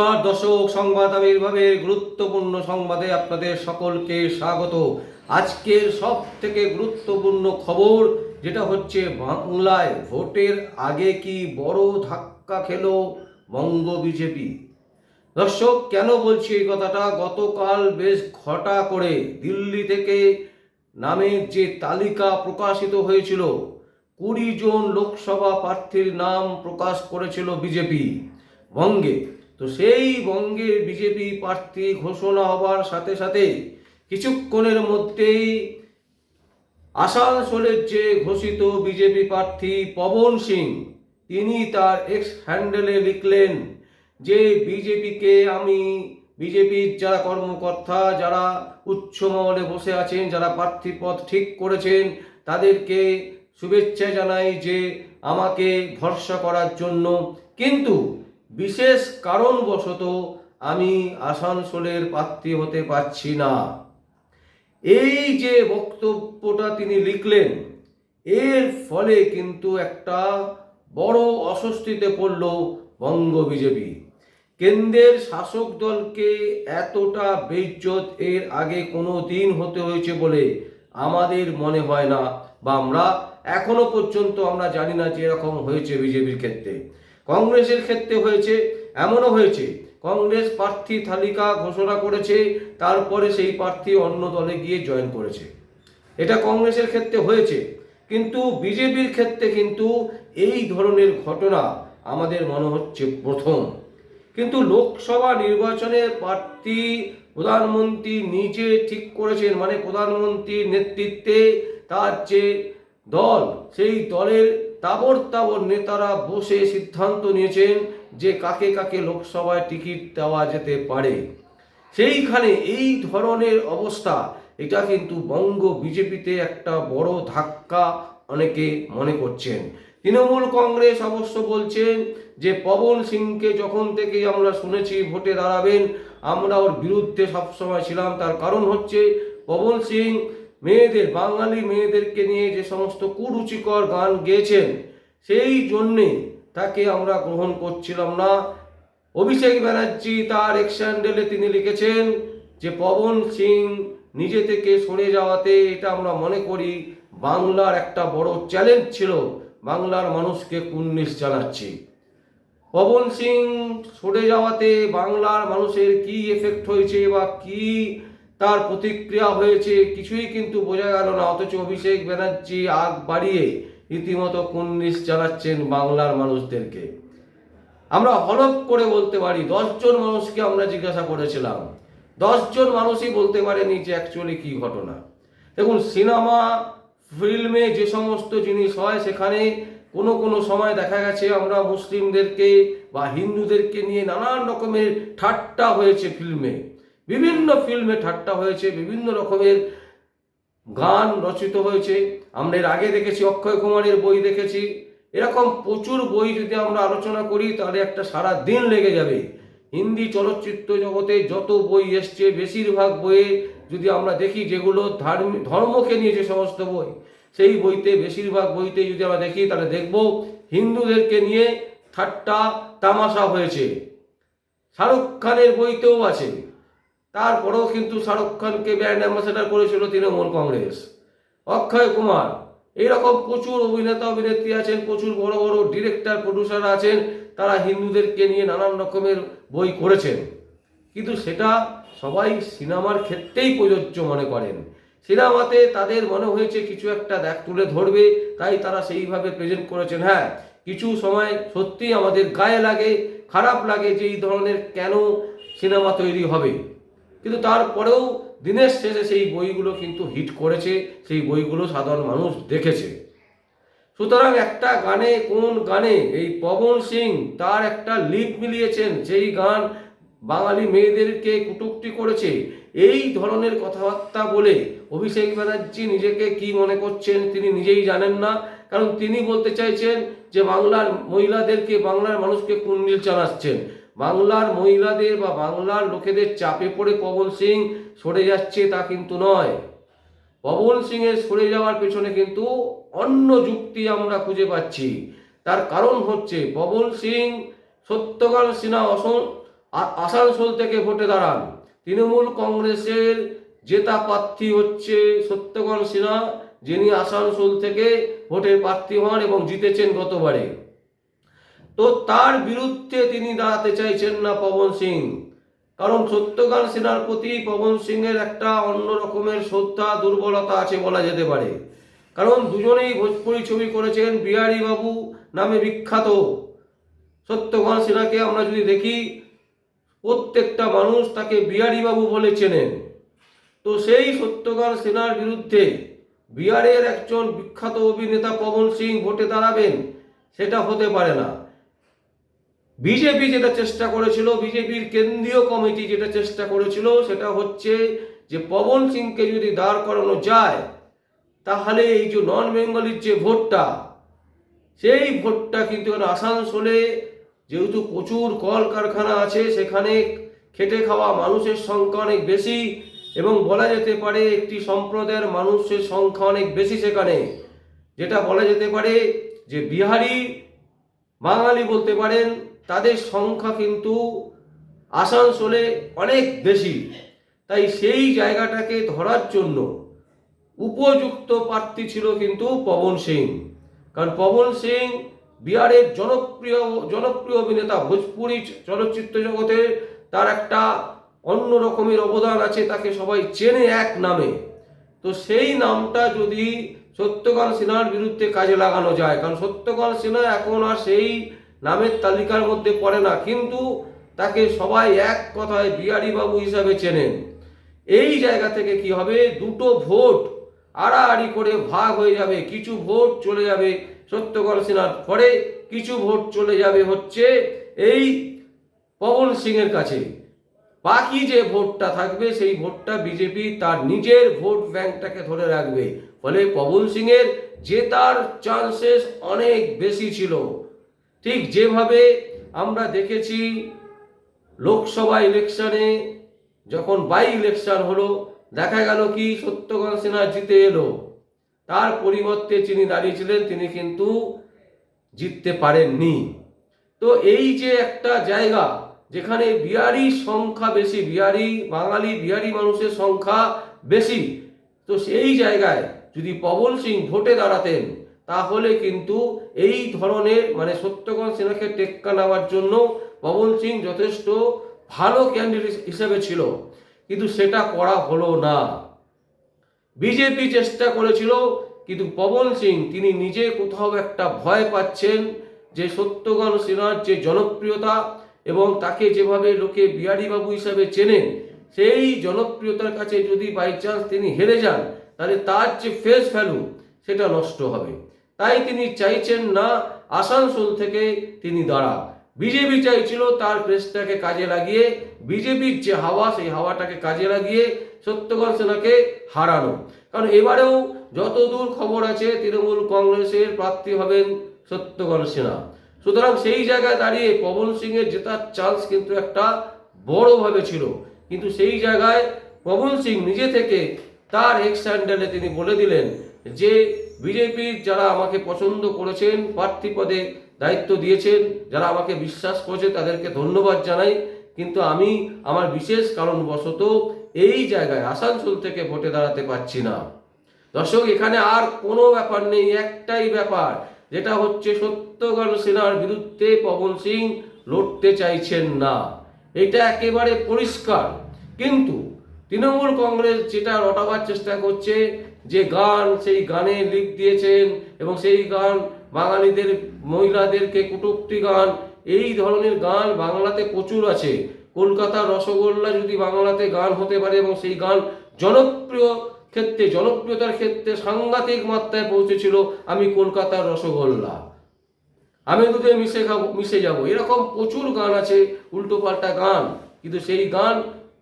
নমস্কার। দর্শক সংবাদ আবির্ভাবের গুরুত্বপূর্ণ সংবাদে আপনাদের সকলকে স্বাগত। আজকের সব থেকে গুরুত্বপূর্ণ খবর, যেটা হচ্ছে বাংলায় ভোটের আগে কি বড় ধাক্কা খেলো বঙ্গ বিজেপি? দর্শক, কেন বলছি এই কথাটা? গতকাল বেশ ঘটা করে দিল্লি থেকে নামের যে তালিকা প্রকাশিত হয়েছিল, কুড়ি জন লোকসভা প্রার্থীর নাম প্রকাশ করেছিল বিজেপি বঙ্গে। তো সেই বঙ্গে বিজেপি প্রার্থী ঘোষণা হবার সাথে সাথে কিছুক্ষণের মধ্যেই আসানসোলের যে ঘোষিত বিজেপি প্রার্থী পবন সিং, তিনি তার এক্স হ্যান্ডেলে লিখলেন যে, বিজেপিকে আমি, বিজেপির যারা কর্মকর্তা, যারা উচ্চ মহলে বসে আছেন, যারা প্রার্থী পদ ঠিক করেছেন, তাদেরকে শুভেচ্ছা জানাই যে, আমাকে ভরসা করার জন্য। কিন্তু বিশেষ কারণবশত আমি আসানসোলের প্রার্থী হতে পারছি না। এই যে বক্তব্যটা তিনি লিখলেন, এর ফলে কিন্তু একটা বড় অস্বস্তিতে পড়ল বঙ্গ বিজেপি। কেন্দ্রের শাসক দলকে এতটা বেইজ্জত এর আগে কোনো দিন হতে হয়েছে বলে আমাদের মনে হয় না, বা আমরা এখনও পর্যন্ত আমরা জানি না যে এরকম হয়েছে বিজেপির ক্ষেত্রে। কংগ্রেসের ক্ষেত্রে হয়েছে, এমনও হয়েছে। কংগ্রেস প্রার্থী তালিকা ঘোষণা করেছে, তারপরে সেই প্রার্থী অন্য দলে গিয়ে জয়েন করেছে। এটা কংগ্রেসের ক্ষেত্রে হয়েছে। কিন্তু বিজেপির ক্ষেত্রে কিন্তু এই ধরনের ঘটনা আমাদের মনে হচ্ছে প্রথম। কিন্তু লোকসভা নির্বাচনে প্রার্থী প্রধানমন্ত্রী নিজে ঠিক করেছেন মানে প্রধানমন্ত্রীর নেতৃত্বে তার যে দল, সেই দলের তাবর তাবর নেতারা বসে সিদ্ধান্ত নিয়েছেন যে কাকে কাকে লোকসভায় টিকিট দেওয়া যেতে পারে। সেইখানে এই ধরনের অবস্থা, এটা কিন্তু বঙ্গ বিজেপিতে একটা বড় ধাক্কা অনেকে মনে করছেন। তৃণমূল কংগ্রেস অবশ্য বলছেন যে পবন সিংকে যখন থেকে আমরা শুনেছি ভোটে দাঁড়াবেন, আমরা ওর বিরুদ্ধে সবসময় ছিলাম। তার কারণ হচ্ছে পবন সিং মেয়েদের, বাঙালি মেয়েদেরকে নিয়ে যে সমস্ত কুরুচিকর গান গেয়েছেন, সেই জন্যে তাকে আমরা গ্রহণ করছিলাম না। অভিষেক ব্যানার্জি তার এক্সহ্যান্ডেলে তিনি লিখেছেন যে, পবন সিং নিজে থেকে সরে যাওয়াতে এটা আমরা মনে করি বাংলার একটা বড় চ্যালেঞ্জ ছিল, বাংলার মানুষকে কুন্নিশ জানাচ্ছি। পবন সিং সরে যাওয়াতে বাংলার মানুষের কি এফেক্ট হয়েছে বা কি তার প্রতিক্রিয়া হয়েছে, কিছুই কিন্তু বোঝা গেল না। অথচ অভিষেক ব্যানার্জি আগ বাড়িয়ে রীতিমতো কুন্নিশ জানাচ্ছেন বাংলার মানুষদেরকে। আমরা হলপ করে বলতে পারি দশজন মানুষকে আমরা জিজ্ঞাসা করেছিলাম। দশজন মানুষই বলতে পারেনি যে অ্যাকচুয়ালি কী ঘটনা। দেখুন, সিনেমা, ফিল্মে যে সমস্ত জিনিস হয়, সেখানে কোনো কোনো সময় দেখা গেছে আমরা মুসলিমদেরকে বা হিন্দুদেরকে নিয়ে নানান রকমের ঠাট্টা হয়েছে ফিল্মে। বিভিন্ন ফিল্মে ঠাট্টা হয়েছে, বিভিন্ন রকমের গান রচিত হয়েছে। আমরা এর আগে দেখেছি, অক্ষয় কুমারের বই দেখেছি। এরকম প্রচুর বই যদি আমরা আলোচনা করি, তাহলে একটা সারা দিন লেগে যাবে। হিন্দি চলচ্চিত্র জগতে যত বই এসছে, বেশিরভাগ বইয়ে যদি আমরা দেখি, যেগুলো ধার্মিক ধর্মকে নিয়ে যে সমস্ত বই, সেই বইতে, বেশিরভাগ বইতে যদি আমরা দেখি, তাহলে দেখব হিন্দুদেরকে নিয়ে ঠাট্টা তামাশা হয়েছে। শাহরুখ খানের বইতেও আছে। তারপরেও কিন্তু শাহরুখ খানকে ব্র্যান্ড অ্যাম্বাসেডার করেছিল তৃণমূল কংগ্রেস। অক্ষয় কুমার, এইরকম প্রচুর অভিনেতা অভিনেত্রী আছেন, প্রচুর বড় বড় ডিরেক্টর, প্রডিউসার আছেন, তারা হিন্দুদেরকে নিয়ে নানান রকমের বই করেছেন। কিন্তু সেটা সবাই সিনেমার ক্ষেত্রেই প্রযোজ্য মনে করেন। সিনেমাতে তাদের মনে হয়েছে কিছু একটা দেখ তুলে ধরবে, তাই তারা সেইভাবে প্রেজেন্ট করেছেন। হ্যাঁ কিছু সময় সত্যি আমাদের গায়ে লাগে, খারাপ লাগে যে এই ধরনের কেন সিনেমা তৈরি হবে। কিন্তু তারপরেও দিনের শেষে সেই বইগুলো কিন্তু হিট করেছে, সেই বইগুলো সাধারণ মানুষ দেখেছে। সুতরাং একটা গানে কোন গানে, এই পবন সিং তার একটা লিপ মিলিয়েছেন সেই গান বাঙালি মেয়েদেরকে কুটুক্তি করেছে, এই ধরনের কথাবার্তা বলে অভিষেক ব্যানার্জি নিজেকে কি মনে করছেন তিনি নিজেই জানেন না, কারণ তিনি বলতে চাইছেন যে বাংলার মহিলাদেরকে, বাংলার মানুষকে কুন্ডিল চালাচ্ছেন বাংলার মহিলাদের বা বাংলার লোকেদের চাপে পড়ে পবন সিং সরে যাচ্ছে তা কিন্তু নয়। পবন সিংয়ের সরে যাওয়ার পেছনে কিন্তু অন্য যুক্তি আমরা খুঁজে পাচ্ছি। তার কারণ হচ্ছে পবন সিং সত্যকাল সিনহা অসম আসানসোল থেকে ভোটে দাঁড়ান। তৃণমূল কংগ্রেসের জেতা প্রার্থী হচ্ছে সত্যগণ সিনহা, যিনি আসানসোল থেকে ভোটের প্রার্থী হন এবং জিতেছেন গতবারে। তো তার বিরুদ্ধে তিনি দাঁড়াতে চাইছেন না পবন সিং। কারণ সত্যগান সেনার প্রতি পবন সিংয়ের একটা অন্য রকমের শ্রদ্ধা, দুর্বলতা আছে বলা যেতে পারে। কারণ দুজনেই ভোজপুরি ছবি করেছেন বিহারী বাবু নামে বিখ্যাত। সত্যগান সিনহাকে আমরা যদি দেখি, প্রত্যেকটা মানুষ তাকে বিহারী বাবু বলে চেনেন। তো সেই সত্যগান সেনার বিরুদ্ধে বিহারের একজন বিখ্যাত অভিনেতা পবন সিং ভোটে দাঁড়াবেন, সেটা হতে পারে না। বিজেপি যেটা চেষ্টা করেছিল, বিজেপির কেন্দ্রীয় কমিটি যেটা চেষ্টা করেছিল, সেটা হচ্ছে যে পবন সিংকে যদি দাঁড় করানো যায়, তাহলে এই যে নন বেঙ্গলির যে ভোটটা, সেই ভোটটা কিন্তু আসানসোলে যেহেতু প্রচুর কলকারখানা আছে, সেখানে খেটে খাওয়া মানুষের সংখ্যা অনেক বেশি এবং বলা যেতে পারে একটি সম্প্রদায়ের মানুষের সংখ্যা অনেক বেশি সেখানে। যেটা বলা যেতে পারে যে বিহারি বাঙালি বলতে পারেন তাদের সংখ্যা কিন্তু আসানসোলে অনেক বেশি। তাই সেই জায়গাটাকে ধরার জন্য উপযুক্ত প্রার্থী ছিল কিন্তু পবন সিং। কারণ পবন সিং বিহারের জনপ্রিয় জনপ্রিয় অভিনেতা, ভোজপুরি চলচ্চিত্র জগতে তার একটা অন্য রকমের অবদান আছে, তাকে সবাই চেনে এক নামে। তো সেই নামটা যদি সত্যকাল সিনহার বিরুদ্ধে কাজে লাগানো যায়, কারণ সত্যকাল সিনহা এখন আর সেই নামের তালিকার মধ্যে পড়ে না, কিন্তু তাকে সবাই এক কথায় বিহারী বাবু হিসাবে চেনেন। এই জায়গা থেকে কি হবে? দুটো ভোট আড়াআড়ি করে ভাগ হয়ে যাবে, কিছু ভোট চলে যাবে সত্যকর সিনহার পরে কিছু ভোট চলে যাবে হচ্ছে এই পবন সিংয়ের কাছে। বাকি যে ভোটটা থাকবে, সেই ভোটটা বিজেপি তার নিজের ভোট ব্যাংকটাকে ধরে রাখবে। ফলে পবন সিংয়ের জেতার চান্সেস অনেক বেশি ছিল। ঠিক যেভাবে আমরা দেখেছি লোকসভা ইলেকশনে যখন বাই ইলেকশন হলো, দেখা গেল কি সত্যগণ সিনহা জিতে এলো। তার পরিবর্তে যিনি দাঁড়িয়েছিলেন, তিনি কিন্তু জিততে পারেননি। তো এই যে একটা জায়গা যেখানে বিহারি সংখ্যা বেশি, বিহারি বাঙালি, বিহারি মানুষের সংখ্যা বেশি, তো সেই জায়গায় যদি পবন সিং ভোটে দাঁড়াতেন তাহলে কিন্তু এই ধরনের মানে সত্যগণ সিনহাকে টেক্কা নেওয়ার জন্য পবন সিং যথেষ্ট ভালো ক্যান্ডিডেট হিসেবে ছিল। কিন্তু সেটা করা হলো না। বিজেপি চেষ্টা করেছিল, কিন্তু পবন সিং তিনি নিজে কোথাও একটা ভয় পাচ্ছেন যে সত্যগণ সিনহার যে জনপ্রিয়তা এবং তাকে যেভাবে লোকে বিহারীবাবু হিসাবে চেনেন, সেই জনপ্রিয়তার কাছে যদি বাই চান্স তিনি হেরে যান, তাহলে তার যে ফেস ভ্যালু সেটা নষ্ট হবে। তাই তিনি চাইছেন না আসানসোল থেকে তিনি দাঁড়া বিজেপি চাইছিল তার প্রেসটাকে কাজে লাগিয়ে, বিজেপির যে হাওয়া, সেই হাওয়াটাকে কাজে লাগিয়ে সত্যগণ সেনাকে হারানো। কারণ এবারেও যতদূর খবর আছে, তৃণমূল কংগ্রেসের প্রার্থী হবেন সত্যগণ সিনহা সুতরাং সেই জায়গায় দাঁড়িয়ে পবন সিংয়ের জেতার চান্স কিন্তু একটা বড়ভাবে ছিল। কিন্তু সেই জায়গায় পবন সিং নিজে থেকে তার এক্স হ্যান্ডেলে তিনি বলে দিলেন যে বিজেপির যারা আমাকে পছন্দ করেছেন, প্রার্থী পদে দায়িত্ব দিয়েছেন, যারা আমাকে বিশ্বাস করেছে তাদেরকে ধন্যবাদ জানাই। কিন্তু আমি আমার বিশেষ কারণবশত এই জায়গায় আসানসোল থেকে ভোটে দাঁড়াতে পারছি না। দর্শক, এখানে আর কোনো ব্যাপার নেই, একটাই ব্যাপার, যেটা হচ্ছে সত্যগণ সেনার বিরুদ্ধে পবন সিং লড়তে চাইছেন না। এটা একেবারে পরিষ্কার। কিন্তু তৃণমূল কংগ্রেস যেটা রটাবার চেষ্টা করছে, যে গান, সেই গানে লিখ দিয়েছেন এবং সেই গান বাঙালিদের, মহিলাদেরকে কটূক্তি গান, এই ধরনের গান বাংলাতে প্রচুর আছে। কলকাতার রসগোল্লা যদি বাংলাতে গান হতে পারে এবং সেই গান জনপ্রিয় ক্ষেত্রে, জনপ্রিয়তার ক্ষেত্রে সাংঘাতিক মাত্রায় পৌঁছেছিল, আমি কলকাতার রসগোল্লা। আমি দুধে মিশে খাব, মিশে যাব। এরকম প্রচুর গান আছে উল্টো পাল্টা গান। কিন্তু সেই গান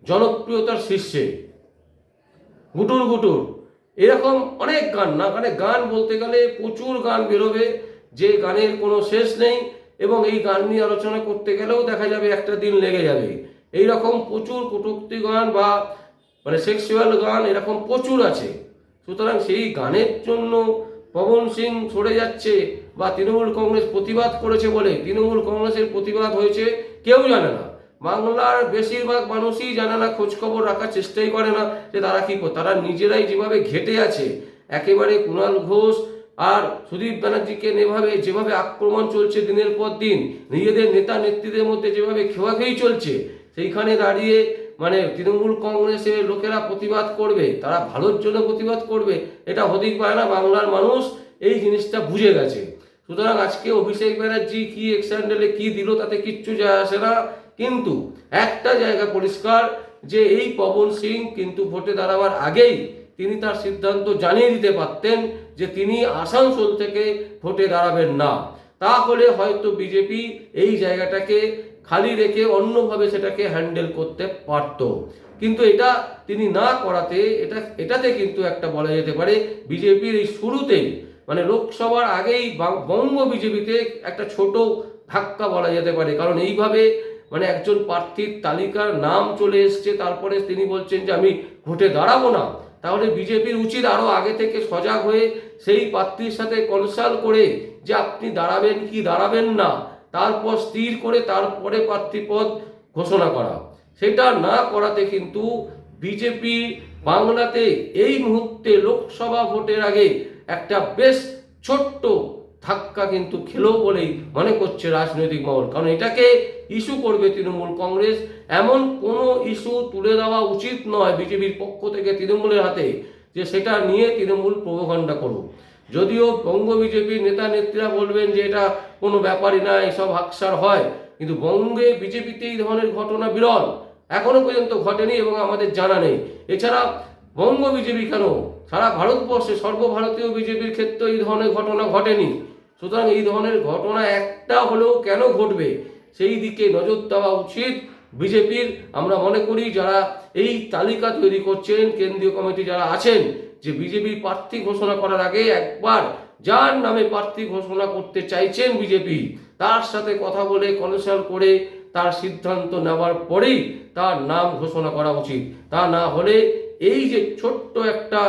জনপ্রিয়তার শীর্ষে। গুটুর গুটুর। এরকম অনেক গান, না? মানে গান বলতে গেলে প্রচুর গান বেরোবে, যে গানের কোনো শেষ নেই এবং এই গান নিয়ে আলোচনা করতে গেলেও দেখা যাবে একটা দিন লেগে যাবে। এই রকম প্রচুর কটূক্তি গান বা মানে সেক্সুয়াল গান এরকম প্রচুর আছে। সুতরাং সেই গানের জন্য পবন সিং সরে যাচ্ছে বা তৃণমূল কংগ্রেস প্রতিবাদ করেছে বলে, তৃণমূল কংগ্রেসের প্রতিবাদ হয়েছে, কেউ জানে না। বাংলার বেশিরভাগ মানুষই জানে না খোঁজ খবর রাখার চেষ্টাই করে না যে তারা কি তারা নিজেরাই যেভাবে ঘেটে আছে, একেবারে কুণাল ঘোষ আর সুদীপ ব্যানার্জিকে যেভাবে যেভাবে আক্রমণ চলছে দিনের পর দিন, নিজেদের নেতা নেত্রীদের মধ্যে যেভাবে খেওয়াখেই চলছে, সেইখানে দাঁড়িয়ে মানে তৃণমূল কংগ্রেসের লোকেরা প্রতিবাদ করবে, তারা ভালোর জন্য প্রতিবাদ করবে, এটা হতেই পারে না। বাংলার মানুষ এই জিনিসটা বুঝে গেছে। সুতরাং আজকে অভিষেক ব্যানার্জি কী এক্সান্ডেলে কী দিল, তাতে কিচ্ছু যায় আসে না। কিন্তু একটা জায়গা পরিষ্কার যে এই পবন সিং কিন্তু ভোটে দাঁড়াবার আগেই তিনি তার সিদ্ধান্ত জানিয়ে দিতে পারতেন যে তিনি আসানসোল থেকে ভোটে দাঁড়াবেন না। তাহলে হয়তো বিজেপি এই জায়গাটাকে খালি রেখে অন্যভাবে সেটাকে হ্যান্ডেল করতে পারত। কিন্তু এটা তিনি না করাতে, এটা, এটাতে কিন্তু একটা বলা যেতে পারে বিজেপির এই শুরুতেই মানে লোকসভার আগেই বঙ্গ বিজেপিতে একটা ছোট ধাক্কা বলা যেতে পারে। কারণ এইভাবে মানে একজন প্রার্থীর তালিকার নাম চলে এসছে, তারপরে তিনি বলছেন যে আমি ভোটে দাঁড়াবো না। তাহলে বিজেপির উচিত আরও আগে থেকে সজাগ হয়ে সেই প্রার্থীর সাথে কনসাল্ট করে যে আপনি দাঁড়াবেন কি দাঁড়াবেন না, তারপর স্থির করে তারপরে প্রার্থী পদ ঘোষণা করা। সেটা না করাতে কিন্তু বিজেপি বাংলাতে এই মুহূর্তে লোকসভা ভোটের আগে একটা বেশ ছোট্ট ধাক্কা কিন্তু খেলো বলেই মনে করছে রাজনৈতিক মহল। কারণ এটাকে ইস্যু করবে তৃণমূল কংগ্রেস। এমন কোনো ইস্যু তুলে দেওয়া উচিত নয় বিজেপির পক্ষ থেকে তৃণমূলের হাতে, যে সেটা নিয়ে তৃণমূল প্রভাকাণ্ডা করুক। যদিও বঙ্গ বিজেপির নেতা নেত্রীরা বলবেন যে এটা কোনো ব্যাপারই না, এসব হাকসার হয়। কিন্তু বঙ্গে বিজেপিতে এই ধরনের ঘটনা বিরল। এখনও পর্যন্ত ঘটেনি এবং আমাদের জানা নেই। এছাড়া বঙ্গ বিজেপি কেন? সারা ভারতবর্ষে সর্বভারতীয় বিজেপির ক্ষেত্রে এই ধরনের ঘটনা ঘটেনি। সুতরাং এই ধরনের ঘটনা একটা হলেও কেন ঘটবে? সেই দিকে নজর দেওয়া উচিত। বিজেপির আমরা মনে করি যারা এই তালিকা তৈরি করছেন, কেন্দ্রীয় কমিটি যারা আছেন, যে বিজেপি প্রার্থী ঘোষণা করার আগে একবার যার নামে প্রার্থী ঘোষণা করতে চাইছেন বিজেপি, তার সাথে কথা বলে কনসাল্ট করে তার সিদ্ধান্ত নেওয়ার পরেই তার নাম ঘোষণা করা উচিত। তা না হলে এই যে ছোট্ট একটা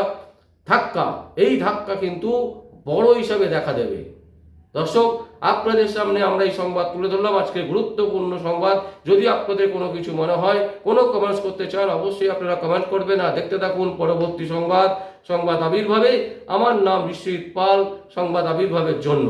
ধাক্কা, এই ধাক্কা কিন্তু বড় হিসাবে দেখা দেবে। দর্শক, আপনাদের সামনে আমরা এই সংবাদ তুলে ধরলাম। আজকে গুরুত্বপূর্ণ সংবাদ। যদি আপনাদের কোনো কিছু মনে হয়, কোনো কমেন্টস করতে চান, অবশ্যই আপনারা কমেন্ট করবেন আর দেখতে থাকুন পরবর্তী সংবাদ সংবাদ আবির্ভাবে। আমার নাম বিশ্বজিৎ পাল, সংবাদ আবির্ভাবের জন্য।